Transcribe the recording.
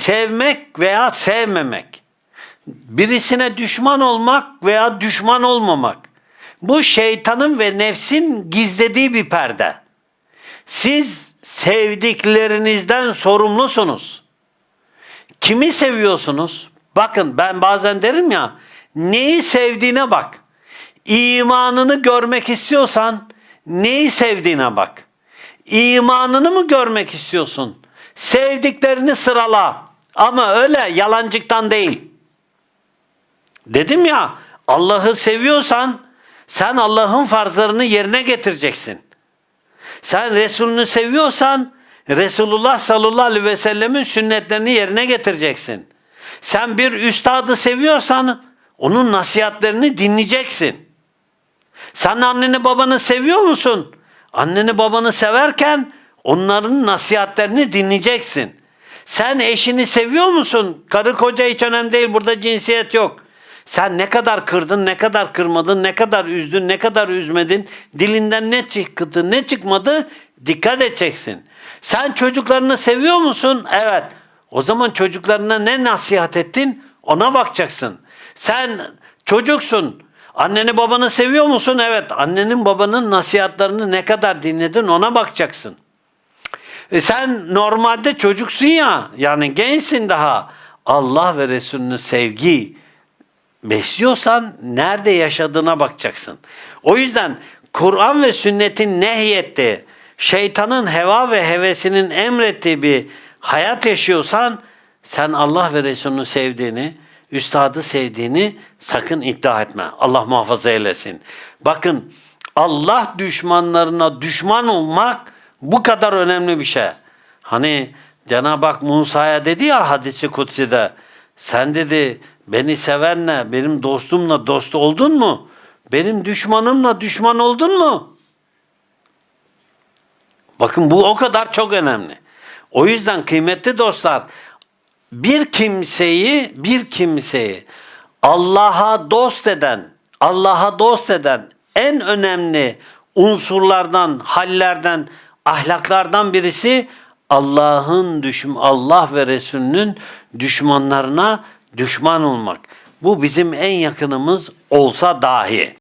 sevmek veya sevmemek. Birisine düşman olmak veya düşman olmamak. Bu şeytanın ve nefsin gizlediği bir perde. Siz sevdiklerinizden sorumlusunuz. Kimi seviyorsunuz? Bakın ben bazen derim ya, neyi sevdiğine bak. İmanını görmek istiyorsan neyi sevdiğine bak. İmanını mı görmek istiyorsun? Sevdiklerini sırala. Ama öyle yalancıktan değil. Dedim ya Allah'ı seviyorsan sen Allah'ın farzlarını yerine getireceksin. Sen Resulünü seviyorsan Resulullah sallallahu aleyhi ve sellemin sünnetlerini yerine getireceksin. Sen bir üstadı seviyorsan onun nasihatlerini dinleyeceksin. Sen anneni babanı seviyor musun? Anneni babanı severken onların nasihatlerini dinleyeceksin. Sen eşini seviyor musun? Karı koca hiç önemli değil. Burada cinsiyet yok. Sen ne kadar kırdın, ne kadar kırmadın, ne kadar üzdün, ne kadar üzmedin, dilinden ne çıktı, ne çıkmadı dikkat edeceksin. Sen çocuklarını seviyor musun? Evet. O zaman çocuklarına ne nasihat ettin? Ona bakacaksın. Sen çocuksun. Anneni babanı seviyor musun? Evet. Annenin babanın nasihatlerini ne kadar dinledin ona bakacaksın. E sen normalde çocuksun ya, yani gençsin daha. Allah ve Resulünü sevgi besliyorsan nerede yaşadığına bakacaksın. O yüzden Kur'an ve sünnetin nehyettiği, şeytanın heva ve hevesinin emrettiği bir hayat yaşıyorsan sen Allah ve Resulünü sevdiğini, üstadı sevdiğini sakın iddia etme. Allah muhafaza eylesin. Bakın Allah düşmanlarına düşman olmak bu kadar önemli bir şey. Hani Cenab-ı Hak Musa'ya dedi ya hadisi kutsi'de sen dedi beni sevenle benim dostumla dost oldun mu? Benim düşmanımla düşman oldun mu? Bakın bu o kadar çok önemli. O yüzden kıymetli dostlar bir kimseyi bir kimseyi Allah'a dost eden, Allah'a dost eden en önemli unsurlardan, hallerden, ahlaklardan birisi Allah'ın düşman Allah ve Resulünün düşmanlarına düşman olmak. Bu bizim en yakınımız olsa dahi.